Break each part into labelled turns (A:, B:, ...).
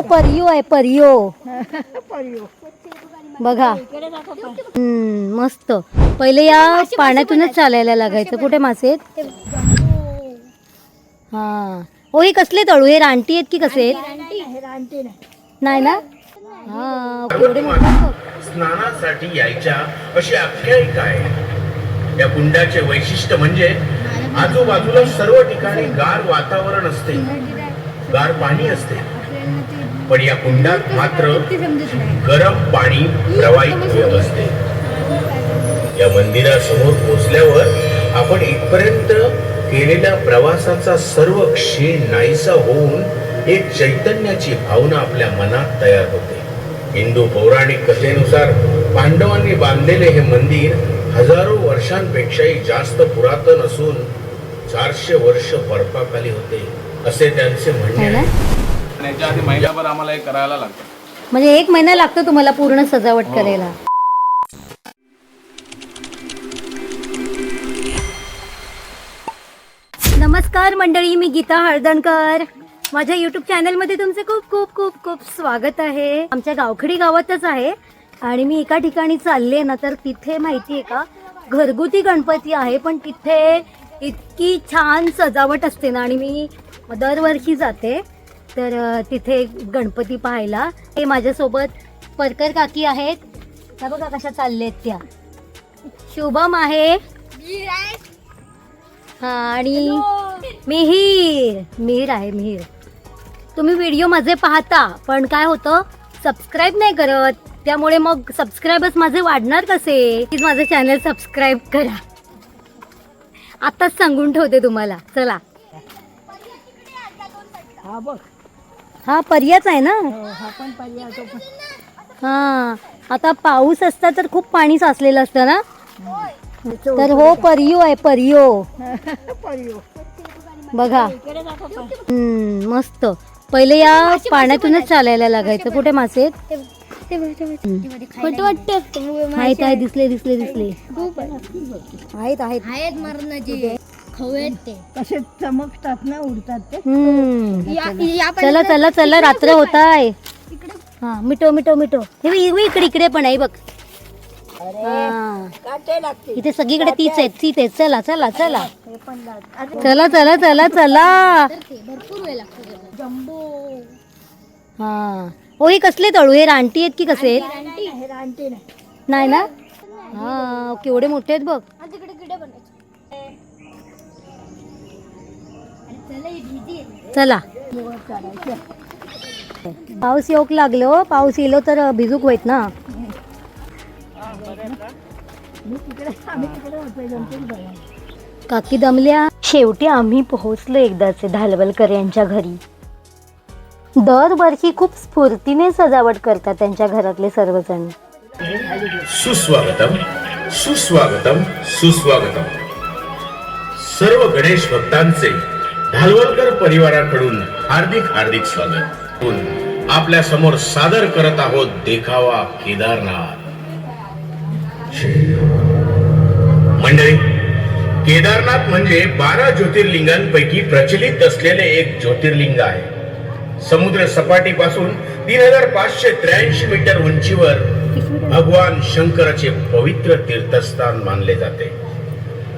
A: परियो आहे परियो. बघा. हम्म, मस्त. पहिले या पाण्यातूनच चालायला लागायचं. कुठे मासे आहेत हा. ओ हे कसले तळू? हे रानटी आहेत की कसे आहेत? नाही ना? हा मोठे बघ.
B: स्नानासाठी यायच्या अशी आख्यायिका आहे. या कुंडाचे वैशिष्ट्य म्हणजे आजूबाजूला सर्व ठिकाणी गार वातावरण असते. गार पाणी असते. पण या कुंडात मात्र गरम पाणी प्रवाहित होत असते. या मंदिरासमोर पोचल्यावर आपण इथपर्यंत केलेल्या प्रवासाचा सर्व क्षीण नाहीसा होऊन एक चैतन्याची भावना आपल्या मनात तयार होते. हिंदू पौराणिक कथेनुसार पांडवांनी बांधलेले हे मंदिर हजारो वर्षांपेक्षाही जास्त पुरातन असून चारशे वर्ष बर्फाखाली होते असे त्यांचे म्हणणे आहे.
C: याच्या आधी महिनाभर आम्हाला हे करायला लागतं.
A: म्हणजे एक महिना लागतो तुम्हाला पूर्ण सजावट करायला. नमस्कार मंडळी मी गीता हळदणकर. माझ्या युट्यूब चॅनलमध्ये तुमचे खूप खूप खूप खूप स्वागत आहे. आमच्या गावखडी गावातच आहे आणि मी एका ठिकाणी चालले ना तर तिथे माहिती आहे का घरगुती गणपती आहे पण तिथे इतकी छान सजावट असते ना आणि मी दरवर्षी जाते. तर तिथे गणपती पाहायला. हे माझ्यासोबत परकर काकी आहेत. त्या बघा कशा चालल्यात त्या. शुभम आहे. हा आणि मिहीर. मिहीर आहे मिहीर. तुम्ही व्हिडिओ माझे पाहता पण काय होतं? सबस्क्राईब नाही करत. त्यामुळे मग सबस्क्राईबर्स माझे वाढणार कसे? प्लीज माझं चॅनल सबस्क्राईब करा. आताच सांगून ठेवते तुम्हाला. चला. हा पर्याच आहे ना? हा आता पाऊस असता तर खूप पाणी साचलेलं असतं ना? तर हो परियो आहे परियो. बघा. हम्म, मस्त. पहिले या पाण्यातूनच चालायला लागायचं. कुठे मासे आहेत?
D: खोटं वाटतं.
A: आहेत आहेत. दिसले दिसले दिसले. आहेत आहेत.
D: आहेत मरणाचे. खवेत ते
E: कसे चमकतात ना उडतात ते.
A: हम्म.
D: या- या पण-
A: चला चला चला रात्र होत आहे. हा मिठो मिठो मिठो. हे बघ, हे बघ, इकडे इकडे पण आहे बघ. हा.
E: काटे लागते
A: इथे सगळीकडे तीच आहेत तीच आहेत. चला चला चला. चला चला चला चला.
D: भरपूर वेळ लागतो त्याला. जम्बो.
A: हा. ओ हे कसले तळू? हे रानटी आहेत की कसे आहेत?
E: हे रानते नाही.
A: नाही ना? हा केवढे मोठे आहेत बघ.
D: तिकडे किडे चला.
A: पाऊस येऊक लागलो पाऊस येलो तर भिजूक होईत ना. काकी दमल्या. शेवटी आम्ही पोहोचलो एकदाचे धालवलकर यांच्या घरी. दरवर्षी खूप स्फूर्तीने सजावट करतात त्यांच्या घरातले सर्वजण.
B: सुस्वागतम सुस्वागतम सुस्वागतम. सर्व गणेश भक्तांचे ढालवलकर परिवाराकडून हार्दिक हार्दिक स्वागत. आपल्यासमोर सादर करत आहोत देखावा केदारनाथ. मंडळी केदारनाथ म्हणजे बारा ज्योतिर्लिंगांपैकी प्रचलित असलेले एक ज्योतिर्लिंग आहे. समुद्र सपाटीपासून तीन हजार पाचशे त्र्याऐंशी मीटर उंचीवर भगवान शंकराचे पवित्र तीर्थस्थान मानले जाते.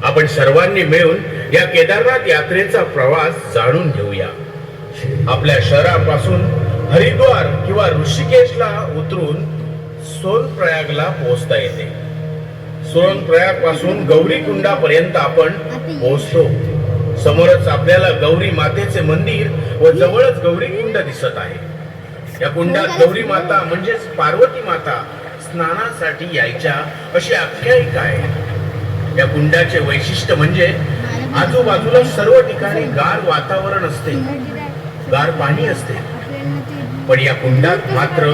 B: आपण सर्वांनी मिळून या केदारनाथ यात्रेचा प्रवास जाणून घेऊया. आपल्या शहरापासून हरिद्वार किंवा ऋषिकेशला उतरून सोनप्रयागला पोहोचता येते. सोनप्रयागपासून गौरी कुंडापर्यंत आपण पोहोचतो. समोरच आपल्याला गौरी मातेचे मंदिर व जवळच गौरी कुंड दिसत आहे. या कुंडात गौरी माता म्हणजेच पार्वती माता स्नानासाठी यायच्या अशी आख्यायिका आहे. या कुंडाचे वैशिष्ट्य म्हणजे आजूबाजूला सर्व ठिकाणी गार वातावरण असते. गार पाणी असते. पण या कुंडात मात्र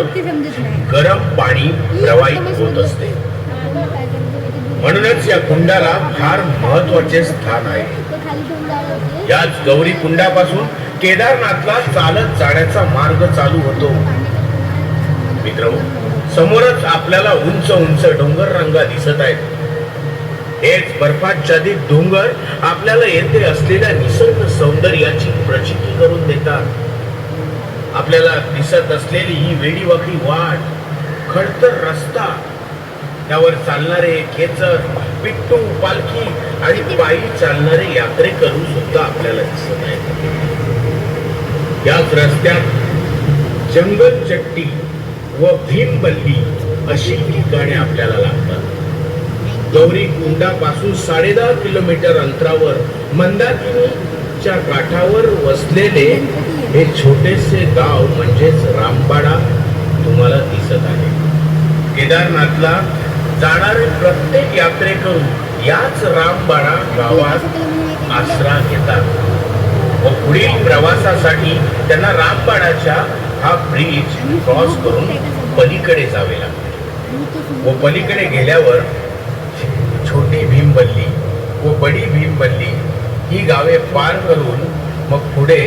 B: गरम पाणी प्रवाहित होत असते. म्हणूनच या कुंडाला फार महत्त्वाचे स्थान आहे. याच गौरी कुंडापासून केदारनाथला चालत जाण्याचा मार्ग चालू होतो. मित्र समोरच आपल्याला उंच उंच डोंगर रंगा दिसत आहेत. हेच बर्फाच्छादित डोंगर आपल्याला येथे असलेल्या निसर्ग सौंदर्याची प्रचिती करून देतात. आपल्याला दिसत असलेली ही वेडीवाकडी वाट खडतर रस्ता त्यावर चालणारे खेचर पिट्टू पालखी आणि पायी चालणारे यात्रेकरू सुद्धा आपल्याला दिसत आहेत. याच रस्त्यात जंगल चट्टी व भीमबल्ली अशी ठिकाणे आपल्याला लागतात. गौरी कुंडापासून साडेदहा किलोमीटर अंतरावर मंदाकिनीच्या काठावर वसलेले हे छोटेसे गाव म्हणजेच रामबाडा तुम्हाला दिसत आहे. केदारनाथला जाणारे प्रत्येक यात्रेकरू याच रामबाडा गावात आसरा घेतात व पुढील प्रवासासाठी त्यांना रामबाडाच्या हा ब्रिज क्रॉस करून पलीकडे जावे लागते. व पलीकडे गेल्यावर छोटी भीमबल्ली व बडी भीमबल्ली ही गावे पार करून मग पुढे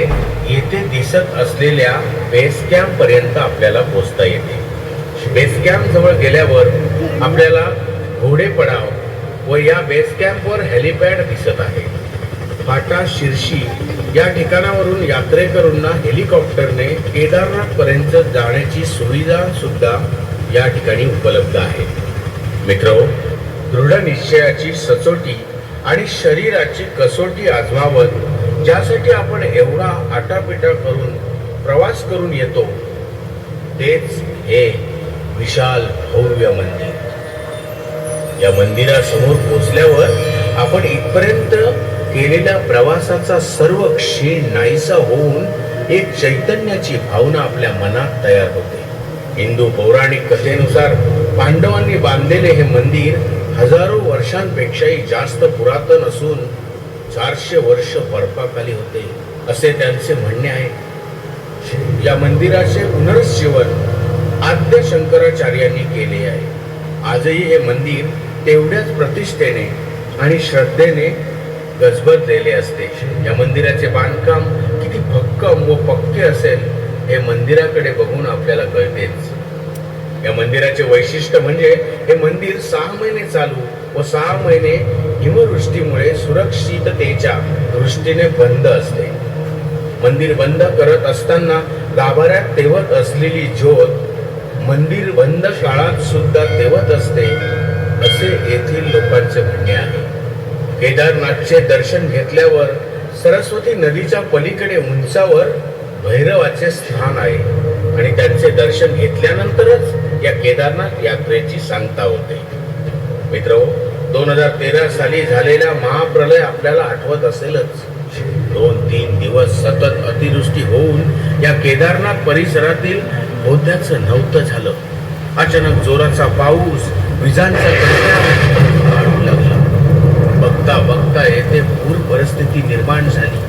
B: येथे दिसत असलेल्या बेस कॅम्पपर्यंत आपल्याला पोचता येते. बेस कॅम्पजवळ गेल्यावर आपल्याला घोडे पडाव व या बेस कॅम्पवर हेलिपॅड दिसत आहे. फाटा शिर्शी या ठिकाणावरून यात्रेकरूंना हेलिकॉप्टरने केदारनाथपर्यंत जाण्याची सुविधा सुद्धा या ठिकाणी उपलब्ध आहे. मित्रो दृढ निश्चयाची सचोटी आणि शरीराची कसोटी आजमावत ज्यासाठी आपण एवढा आटापिटा करून प्रवास करून येतो तेच हे विशाल भव्य मंदिर. या मंदिरासमोर पोचल्यावर आपण इथपर्यंत केलेल्या प्रवासाचा सर्व क्षीण नाहीसा होऊन एक चैतन्याची भावना आपल्या मनात तयार होते. हिंदू पौराणिक कथेनुसार पांडवांनी बांधलेले हे मंदिर हजारो वर्षांपेक्षाही जास्त पुरातन असून चारशे वर्ष बर्फाखाली होते असे त्यांचे म्हणणे आहे. या मंदिराचे पुनरुज्जीवन आद्य शंकराचार्यांनी केले आहे. आजही हे मंदिर तेवढ्याच प्रतिष्ठेने आणि श्रद्धेने गजबजलेले असते. या मंदिराचे बांधकाम किती भक्कम व पक्के असेल हे मंदिराकडे बघून आपल्याला कळतेच. या मंदिराचे वैशिष्ट्य म्हणजे हे मंदिर सहा महिने चालू व सहा महिने हिमवृष्टीमुळे सुरक्षिततेच्या दृष्टीने बंद असते. मंदिर बंद करत असताना गाभाऱ्यात तेवत असलेली ज्योत मंदिर बंद काळात सुद्धा तेवत असते असे येथील लोकांचे म्हणणे आहे. केदारनाथचे दर्शन घेतल्यावर सरस्वती नदीच्या पलीकडे उंचावर भैरवाचे स्थान आहे आणि त्यांचे दर्शन घेतल्यानंतरच या केदारनाथ यात्रेची सांगता होते. मित्र दोन हजार तेरा साली झालेला महाप्रलय आपल्याला आठवत असेलच. दोन तीन दिवस सतत अतिवृष्टी होऊन या केदारनाथ परिसरातील होत्याचं नव्हतं झालं. अचानक जोराचा पाऊस विजांचा वाढू लागला. बघता बघता येथे पूर परिस्थिती निर्माण झाली.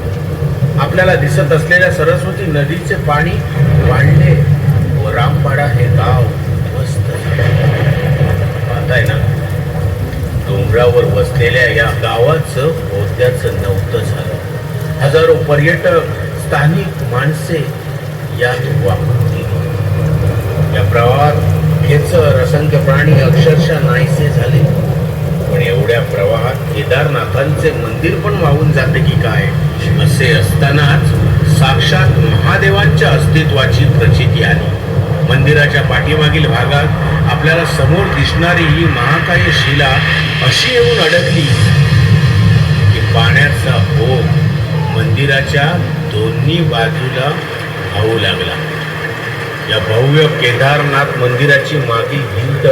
B: आपल्याला दिसत असलेल्या सरस्वती नदीचे पाणी वाढले व रामपाडा हे गाव उद्ध्वस्त झाले पाहताय ना डोंगरावर वसलेल्या या गावाचं होत्याचं नव्हतं झालं. हजारो पर्यटक स्थानिक माणसे यात वाहून या प्रवाहात खेचर असंख्य प्राणी अक्षरशः नाहीसे झाले. पण एवढ्या प्रवाहात केदारनाथांचे मंदिर पण वाहून जाते की काय? असे असतानाच साक्षात महादेवांच्या अस्तित्वाची प्रचिती आली. मंदिराच्या पाठीमागील भागात आपल्याला समोर दिसणारी ही महाकाय शिला अशी येऊन अडकली की पाण्याचा ओघ मंदिराच्या दोन्ही बाजूला वाहू लागला. या भव्य केदारनाथ मंदिराची मागील भिंत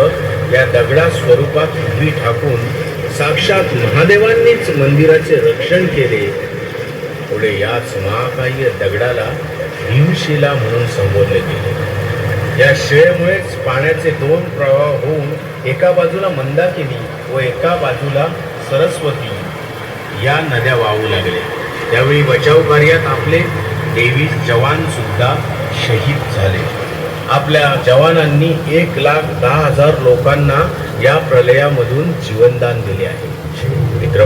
B: या दगडा स्वरूपात उभी ठाकून साक्षात महादेवांनीच मंदिराचे रक्षण केले. पुढे याच महाकाय दगडाला भीमशिला म्हणून संबोधले गेले. या शिळेमुळेच पाण्याचे दोन प्रवाह होऊन एका बाजूला मंदाकिनी व एका बाजूला सरस्वती या नद्या वाहू लागल्या. त्यावेळी बचाव कार्यात आपले देवी जवान सुद्धा शहीद झाले. आपल्या जवानांनी एक लाख दहा हजार लोकांना या प्रलयामधून जीवनदान दिले आहे. मित्र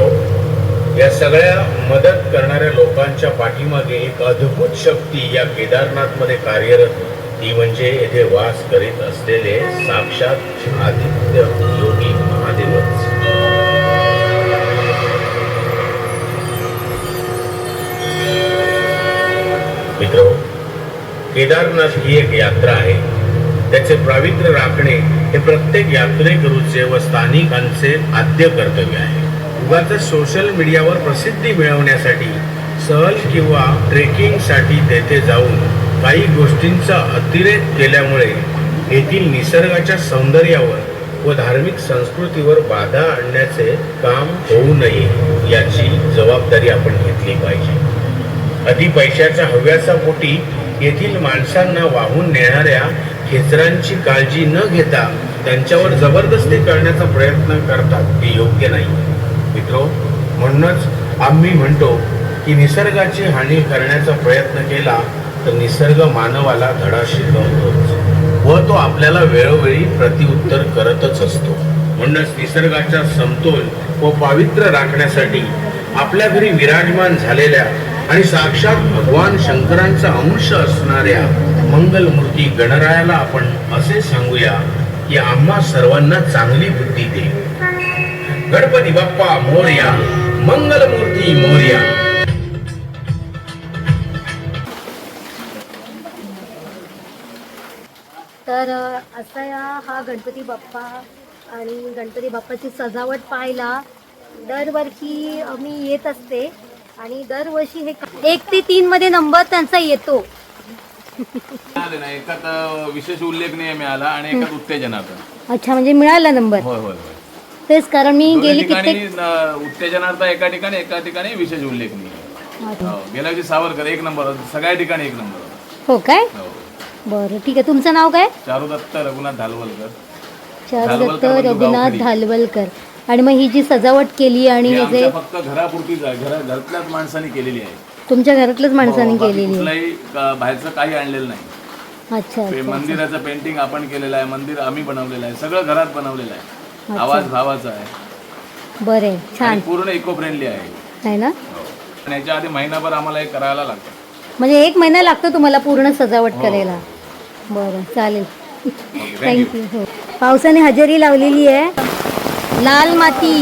B: या सगळ्या मदत करणाऱ्या लोकांच्या पाठीमागे एक अद्भुत शक्ती या केदारनाथमध्ये कार्यरत कार्यरत ती म्हणजे येथे वास करीत असलेले साक्षात आदित्य योगी महादेवच. मित्र केदारनाथ ही एक यात्रा आहे. त्याचे प्रावित्र्य राखणे हे प्रत्येक यात्रेकरूचे व स्थानिकांचे आद्य कर्तव्य आहे. उगाच सोशल मीडियावर प्रसिद्धी मिळवण्यासाठी सहल किंवा ट्रेकिंगसाठी तेथे जाऊन काही गोष्टींचा अतिरेक केल्यामुळे येथील निसर्गाच्या सौंदर्यावर व धार्मिक संस्कृतीवर बाधा आणण्याचे काम होऊ नये याची जबाबदारी आपण घेतली पाहिजे. अति पैशाच्या हव्याचा पोटी येथील माणसांना वाहून नेणाऱ्या खेचरांची काळजी न घेता त्यांच्यावर जबरदस्ती करण्याचा प्रयत्न करतात ते योग्य नाही. मित्रो म्हणूनच आम्ही म्हणतो की निसर्गाची हानी करण्याचा प्रयत्न केला तर निसर्ग मानवाला धडा शिकवतोच. व तो आपल्याला वेळोवेळी प्रतिउत्तर करतच असतो. म्हणूनच निसर्गाचा समतोल व पावित्र्य राखण्यासाठी आपल्या घरी विराजमान झालेल्या आणि साक्षात भगवान शंकरांचा अंश असणाऱ्या मंगलमूर्ती गणरायाला आपण असे सांगूया की आम्हा सर्वांना चांगली बुद्धी दे. गणपती बाप्पा मोरया मंगलमूर्ती मोरया.
A: तर असा या हा गणपती बाप्पा आणि गणपती बाप्पाची सजावट पाहायला दरवर्षी मी येत असते. आणि दरवर्षी हे एक ते तीन मध्ये नंबर त्यांचा येतो.
C: एकात विशेष उल्लेख नाही मिळाला आणि एकात उत्तेजनाचा
A: अच्छा म्हणजे मिळाला नंबर.
C: होय
A: तेच कारण मी गेली कित्येक
C: उत्तेजनाचा एका ठिकाणी एका ठिकाणी विशेष उल्लेख नाही. हो, गेल्या वर्षी सावरकर एक नंबर. सगळ्या ठिकाणी एक नंबर.
A: हो काय?
C: हो.
A: बरं ठीक आहे. तुमचं नाव काय?
C: चारुदत्त रघुनाथ धालवलकर.
A: चारुदत्त
C: धालवलकर म्हणजे
A: रघुनाथ. धालवलकर. आणि मग ही जी सजावट केली आणि
C: ही
A: हे जे
C: फक्त घरापुरतीच आहे घरा घरातल्याच माणसांनी केलेली आहे.
A: तुमच्या घरातल्याच माणसांनी
C: हो,
A: केलेली आहे.
C: कुठलंही का- बाहेरचं काही आणलेलं नाही.
A: अच्छा
C: पे- मंदिराचं पेंटिंग आपण केलेलं आहे मंदिर आम्ही बनवलेलं आहे सगळं घरात बनवलेलं आहे. आवाज भावाचा आहे.
A: बरं आहे
C: आणि
A: छान.
C: पूर्ण इको फ्रेंडली आहे.
A: आहे ना?
C: आणि याच्या आधी महिनाभर आम्हाला हे करायला लागतं.
A: म्हणजे एक महिना लागतो तुम्हाला पूर्ण सजावट करायला. बरं चालेल.
C: थँक्यू
A: हो. पावसाने हजेरी लावलेली आहे. लाल माती.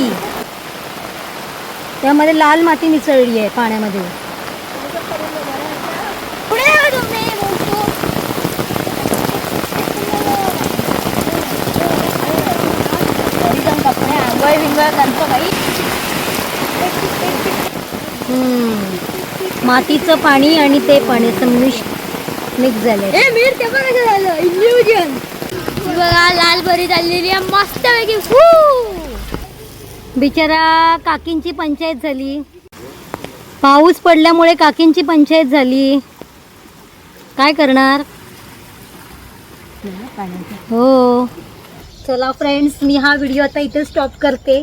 A: त्यामध्ये लाल माती मिसळली आहे पाण्यामध्ये. मातीचं पाणी आणि ते पाणी असं मिक्स
D: झाले. मीर ते पण कसं झालं? बघा लाल बरी चाललेली आहे मस्त पैकी
A: बिचारा काकींची पंचायत झाली. पाऊस पडल्यामुळे काकींची पंचायत झाली. काय करणार? हो. चला फ्रेंड्स मी हा व्हिडिओ आता इथे स्टॉप करते.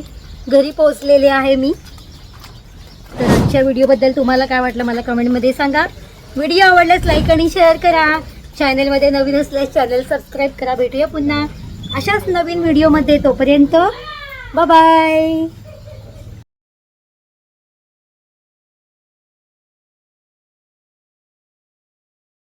A: घरी पोहोचलेले आहे मी. तर आजच्या व्हिडिओबद्दल तुम्हाला काय वाटलं मला कमेंटमध्ये सांगा. व्हिडिओ आवडल्यास लाईक आणि शेअर करा. चॅनलमध्ये नवीन असल्यास चॅनल सबस्क्राईब करा. भेटूया पुन्हा अशाच नवीन व्हिडिओमध्ये तोपर्यंत बाय